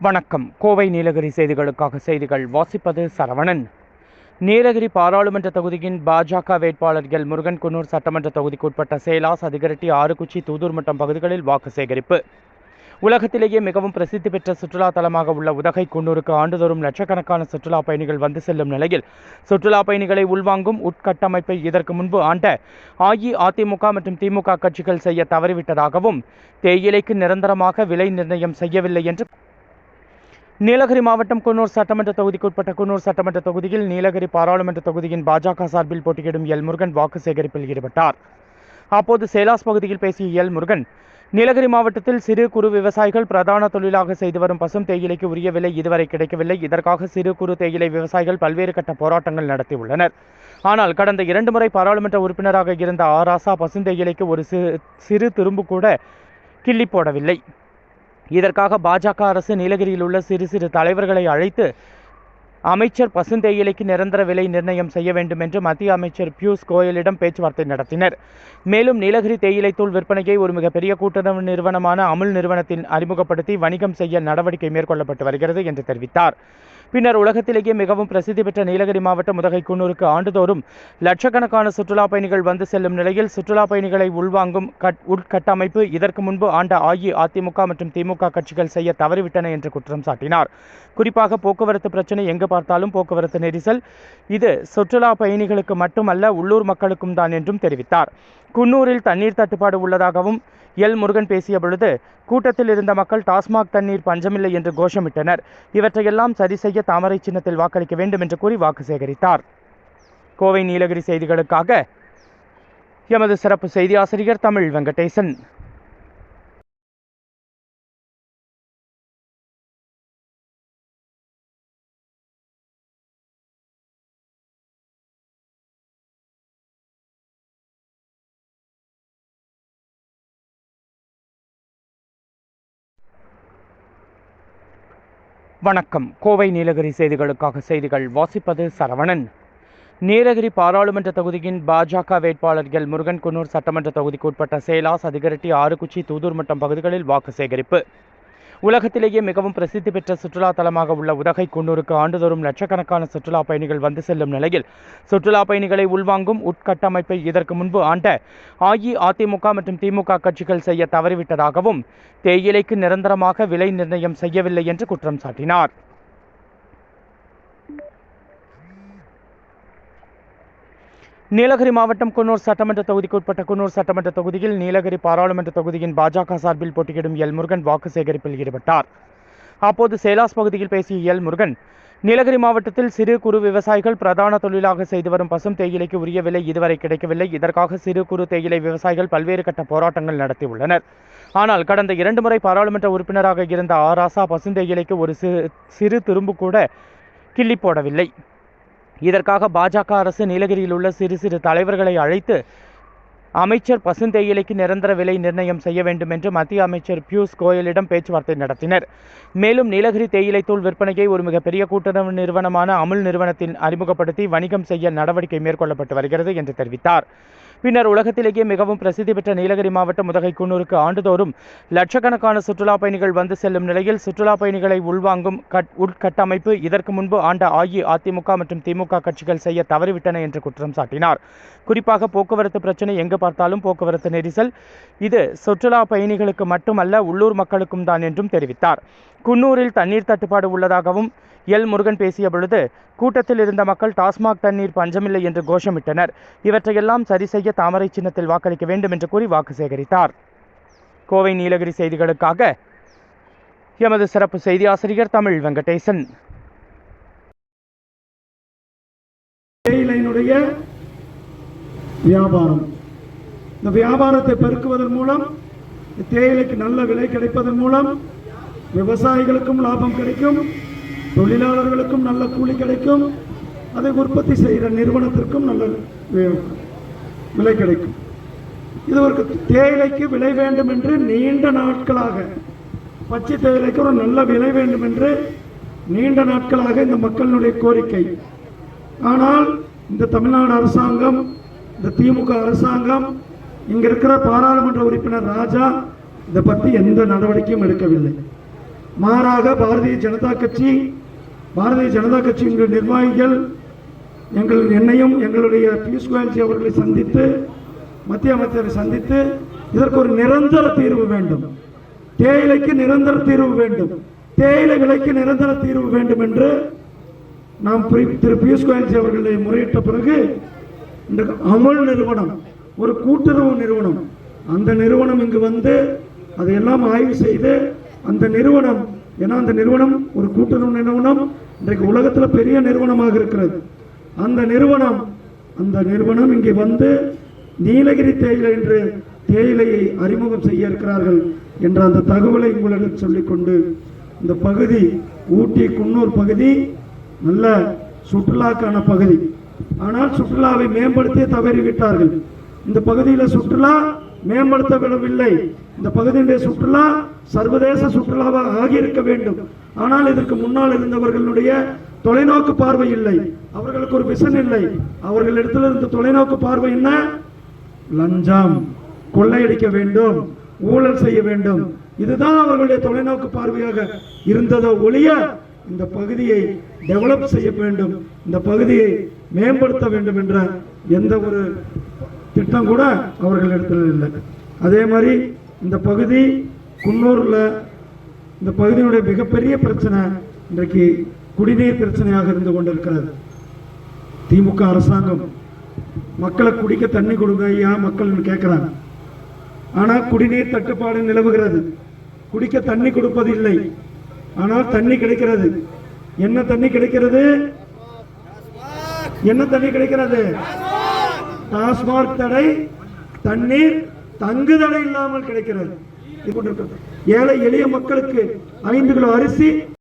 வணக்கம். கோவை நீலகிரி செய்திகளுக்காக செய்திகள். வாசிப்பது சரவணன். நீலகிரி பாராளுமன்ற தொகுதியின் பாஜக வேட்பாளர்கள் முருகன்குன்னூர் சட்டமன்ற தொகுதிக்குட்பட்ட சேலாஸ் அதிகரட்டி ஆறுகுச்சி தூதூர் மட்டம் பகுதிகளில் வாக்கு சேகரிப்பு. உலகத்திலேயே மிகவும் பிரசித்தி பெற்ற சுற்றுலா தலமாக உள்ள உதகை குன்னூருக்கு ஆண்டுதோறும் லட்சக்கணக்கான சுற்றுலா பயணிகள் வந்து செல்லும் நிலையில் சுற்றுலா பயணிகளை உள்வாங்கும் உட்கட்டமைப்பை இதற்கு முன்பு ஆண்ட அஇஅதிமுக மற்றும் திமுக கட்சிகள் செய்ய தவறிவிட்டதாகவும் தேயிலைக்கு நிரந்தரமாக விலை நிர்ணயம் செய்யவில்லை என்று நீலகிரி மாவட்டம் குன்னூர் சட்டமன்ற தொகுதிக்குட்பட்ட குன்னூர் சட்டமன்ற தொகுதியில் நீலகிரி பாராளுமன்ற தொகுதியின் பாஜக சார்பில் போட்டியிடும் எல் முருகன் வாக்கு சேகரிப்பில் ஈடுபட்டார். அப்போது சேலாஸ் பகுதியில் பேசிய எல் முருகன் நீலகிரி மாவட்டத்தில் சிறு குறு விவசாயிகள் பிரதான தொழிலாக செய்து வரும் பசும் தேயிலைக்கு உரிய விலை இதுவரை கிடைக்கவில்லை. இதற்காக சிறு குறு தேயிலை விவசாயிகள் பல்வேறு கட்ட போராட்டங்கள் நடத்தியுள்ளனர். ஆனால் கடந்த இரண்டு முறை பாராளுமன்ற உறுப்பினராக இருந்த ஆராசா பசுந்தேயிலைக்கு ஒரு சிறு சிறு துரும்பு கூட கிள்ளி போடவில்லை. இதற்காக பாஜக அரசு நீலகிரியில் உள்ள சிறு சிறு தலைவர்களை அழைத்து அமைச்சர் பசுந்தேயிலைக்கு நிரந்தர விலை நிர்ணயம் செய்ய வேண்டும் என்று மத்திய அமைச்சர் பியூஷ் கோயலிடம் பேச்சுவார்த்தை நடத்தினர். மேலும் நீலகிரி தேயிலை தூள் விற்பனையை ஒரு மிகப்பெரிய கூட்டுறவு நிறுவனமான அமுல் நிறுவனத்தில் அறிமுகப்படுத்தி வணிகம் செய்ய நடவடிக்கை மேற்கொள்ளப்பட்டு வருகிறது என்று தெரிவித்தார். பின்னர் உலகத்திலேயே மிகவும் பிரசித்தி பெற்ற நீலகிரி மாவட்டம் உதகை குன்னூருக்கு ஆண்டுதோறும் லட்சக்கணக்கான சுற்றுலா பயணிகள் வந்து செல்லும் நிலையில் சுற்றுலா பயணிகளை உள்வாங்கும் கட் உட்கட்டமைப்பு இதற்கு முன்பு ஆண்ட அஇஅதிமுக மற்றும் திமுக கட்சிகள் செய்ய தவறிவிட்டன என்று குற்றம் சாட்டினார். குறிப்பாக போக்குவரத்து பிரச்சனை எங்கு பார்த்தாலும் போக்குவரத்து நெரிசல். இது சுற்றுலா பயணிகளுக்கு மட்டுமல்ல உள்ளூர் மக்களுக்கும் தான் என்றும் தெரிவித்தார். குன்னூரில் தண்ணீர் தட்டுப்பாடு உள்ளதாகவும் எல். முருகன் பேசிய பொழுது கூட்டத்தில் இருந்த மக்கள் டாஸ்மாக் தண்ணீர் பஞ்சமில்லை என்று கோஷமிட்டனர். இவற்றையெல்லாம் சரி செய்ய தாமரை சின்னத்தில் வாக்களிக்க வேண்டும் என்று கூறி வாக்கு சேகரித்தார். கோவை நீலகிரி செய்திகளுக்காக எமது சிறப்பு செய்தி ஆசிரியர் தமிழ் வெங்கடேசன். வணக்கம். கோவை நீலகிரி செய்திகளுக்காக செய்திகள் வாசிப்பது சரவணன். நீலகிரி பாராளுமன்ற தொகுதியின் பாஜக வேட்பாளர்கள் முருகன்குன்னூர் முருகன் குன்னூர் சட்டமன்ற தொகுதிக்குட்பட்ட சேலாஸ் அதிகரட்டி ஆறுகுச்சி தூதூர் மட்டம் பகுதிகளில் வாக்கு சேகரிப்பு. உலகத்திலேயே மிகவும் பிரசித்தி பெற்ற சுற்றுலா தலமாக உள்ள உதகை குன்னூருக்கு ஆண்டுதோறும் லட்சக்கணக்கான சுற்றுலா பயணிகள் வந்து செல்லும் நிலையில் சுற்றுலா பயணிகளை உள்வாங்கும் உட்கட்டமைப்பை இதற்கு முன்பு ஆண்ட அஇஅதிமுக மற்றும் திமுக கட்சிகள் செய்ய தவறிவிட்டதாகவும் தேயிலைக்கு நிரந்தரமாக விலை நிர்ணயம் செய்யவில்லை என்று குற்றம் சாட்டினார். நீலகிரி மாவட்டம் குன்னூர் சட்டமன்ற தொகுதிக்குட்பட்ட குன்னூர் சட்டமன்ற தொகுதியில் நீலகிரி பாராளுமன்ற தொகுதியின் பாஜக சார்பில் போட்டியிடும் எல் முருகன் வாக்கு சேகரிப்பில் ஈடுபட்டார். அப்போது சேலாஸ் பகுதியில் பேசிய எல் முருகன் நீலகிரி மாவட்டத்தில் சிறு குறு விவசாயிகள் பிரதான தொழிலாக செய்து வரும் பசும் தேயிலைக்கு உரிய விலை இதுவரை கிடைக்கவில்லை. இதற்காக சிறு குறு தேயிலை விவசாயிகள் பல்வேறு கட்ட போராட்டங்கள் நடத்தியுள்ளனர். ஆனால் கடந்த இரண்டு முறை பாராளுமன்ற உறுப்பினராக இருந்த ஆராசா பசுந்தேயிலைக்கு ஒரு சிறு சிறு துரும்பு கூட கிள்ளி போடவில்லை. இதற்காக பாஜக அரசு நீலகிரியில் உள்ள சிறு சிறு தலைவர்களை அழைத்து அமைச்சர் பசுந்தேயிலைக்கு நிரந்தர விலை நிர்ணயம் செய்ய வேண்டும் என்று மத்திய அமைச்சர் பியூஷ் கோயலிடம் பேச்சுவார்த்தை நடத்தினர். மேலும் நீலகிரி தேயிலை தூள் விற்பனையை ஒரு மிகப்பெரிய கூட்டுறவு நிறுவனமான அமுல் நிறுவனத்தில் அறிமுகப்படுத்தி வணிகம் செய்ய நடவடிக்கை மேற்கொள்ளப்பட்டு வருகிறது என்று தெரிவித்தார். பின்னர் உலகத்திலேயே மிகவும் பிரசித்தி பெற்ற நீலகிரி மாவட்டம் உதகை குன்னூருக்கு ஆண்டுதோறும் லட்சக்கணக்கான சுற்றுலா பயணிகள் வந்து செல்லும் நிலையில் சுற்றுலா பயணிகளை உள்வாங்கும் கட் உட்கட்டமைப்பு இதற்கு முன்பு ஆண்ட அஇஅதிமுக மற்றும் திமுக கட்சிகள் செய்ய தவறிவிட்டன என்று குற்றம் சாட்டினார். குறிப்பாக போக்குவரத்து பிரச்சனை எங்கு பார்த்தாலும் போக்குவரத்து நெரிசல். இது சுற்றுலா பயணிகளுக்கு மட்டுமல்ல உள்ளூர் மக்களுக்கும் தான் என்றும் தெரிவித்தார். குன்னூரில் தண்ணீர் தட்டுப்பாடு உள்ளதாகவும் எல். முருகன் பேசிய பொழுது கூட்டத்தில் இருந்த மக்கள் டாஸ்மாக் தண்ணீர் பஞ்சமில்லை என்று கோஷமிட்டனர். இவற்றையெல்லாம் சரி செய்ய தாமரை சின்னத்தில் வாக்களிக்க வேண்டும் என்று கூறி வாக்கு சேகரித்தார். கோவை நீலகிரி செய்திகளுக்காக எமது சிறப்பு செய்தி ஆசிரியர் தமிழ் வெங்கடேசன். தேயிலையினுடைய வியாபாரம். இந்த வியாபாரத்தை பெருக்குவதன் மூலம் தேயிலைக்கு நல்ல விலை கிடைப்பதன் மூலம் விவசாயிகளுக்கும் லாபம் கிடைக்கும் தொழிலாளர்களுக்கும் நல்ல கூலி கிடைக்கும் அதை உற்பத்தி செய்கிற நிறுவனத்திற்கும் நல்ல விலை கிடைக்கும். இது ஒரு தேயிலைக்கு விலை வேண்டும் என்று நீண்ட நாட்களாக பச்சை தேயிலைக்கு ஒரு நல்ல விலை வேண்டும் என்று நீண்ட நாட்களாக இந்த மக்களினுடைய கோரிக்கை. ஆனால் இந்த தமிழ்நாடு அரசாங்கம் இந்த திமுக அரசாங்கம் இங்கே இருக்கிற பாராளுமன்ற உறுப்பினர் ராஜா இதை பற்றி எந்த நடவடிக்கையும் எடுக்கவில்லை. மாறாக பாரதிய ஜனதா கட்சி பாரதிய ஜனதா கட்சியினுடைய நிர்வாகிகள் எங்கள் என்னையும் எங்களுடைய பியூஷ் கோயல்ஜி அவர்களை சந்தித்து மத்திய அமைச்சரை சந்தித்து இதற்கு ஒரு நிரந்தர தீர்வு வேண்டும். தேயிலைக்கு நிரந்தர தீர்வு வேண்டும். தேயிலை விலைக்கு நிரந்தர தீர்வு வேண்டும் என்று நாம் திரு பியூஷ் கோயல்ஜி அவர்களை முறையிட்ட பிறகு இந்த அமுல் நிறுவனம் ஒரு கூட்டுறவு நிறுவனம் அந்த நிறுவனம் இங்கு வந்து அதையெல்லாம் ஆய்வு செய்து அந்த நிறுவனம் ஏன்னா அந்த நிறுவனம் ஒரு கூட்டுறவு நிறுவனம் இன்றைக்கு உலகத்தில் பெரிய நிறுவனமாக இருக்கிறது. அந்த நிறுவனம் அந்த நிறுவனம் இங்கே வந்து நீலகிரி தேயிலை என்று தேயிலையை அறிமுகம் செய்ய இருக்கிறார்கள் என்ற அந்த தகவலை உங்களிடம் சொல்லிக்கொண்டு இந்த பகுதி ஊட்டி குன்னூர் பகுதி நல்ல சுற்றுலாக்கான பகுதி. ஆனால் சுற்றுலாவை மேம்படுத்தி தவறிவிட்டார்கள். இந்த பகுதியில் சுற்றுலா மேம்படுத்தப்படவில்லை இந்த பகுதியினுடைய சுற்றுலா சர்வதேச சுற்றுலாவாக ஆகியிருக்க வேண்டும். ஆனால் இதற்கு முன்னால் இருந்தவர்களுடைய தொலைநோக்கு பார்வை இல்லை. அவர்களுக்கு ஒரு விசன் இல்லை. அவர்களிடத்தில் இருந்த தொலைநோக்கு பார்வை என்ன? லஞ்சம். கொள்ளையடிக்க வேண்டும். ஊழல் செய்ய வேண்டும். இதுதான் அவர்களுடைய தொலைநோக்கு பார்வையாக இருந்ததோ ஒழிய இந்த பகுதியை டெவலப் செய்ய வேண்டும். இந்த பகுதியை மேம்படுத்த வேண்டும் என்ற எந்த ஒரு திட்டம் கூட அவர்கள் இடத்துல இல்லை. அதே மாதிரி இந்த பகுதி குன்னூரில் இந்த பகுதியினுடைய மிகப்பெரிய பிரச்சனை இன்றைக்கு குடிநீர் பிரச்சனையாக இருந்து கொண்டிருக்கிறது. திமுக அரசாங்கம் மக்களை குடிக்க தண்ணி கொடுங்க ஐயா மக்கள்னு கேட்குறாங்க. ஆனால் குடிநீர் தட்டுப்பாடு நிலவுகிறது. குடிக்க தண்ணி கொடுப்பது இல்லை. ஆனால் தண்ணி கிடைக்கிறது. என்ன தண்ணி கிடைக்கிறது? என்ன தண்ணி கிடைக்கிறது? டாஸ்மாக் தடை தண்ணீர் தங்கு தடை இல்லாமல் கிடைக்கிறது. ஏழை எளிய மக்களுக்கு ஐந்து கிலோ அரிசி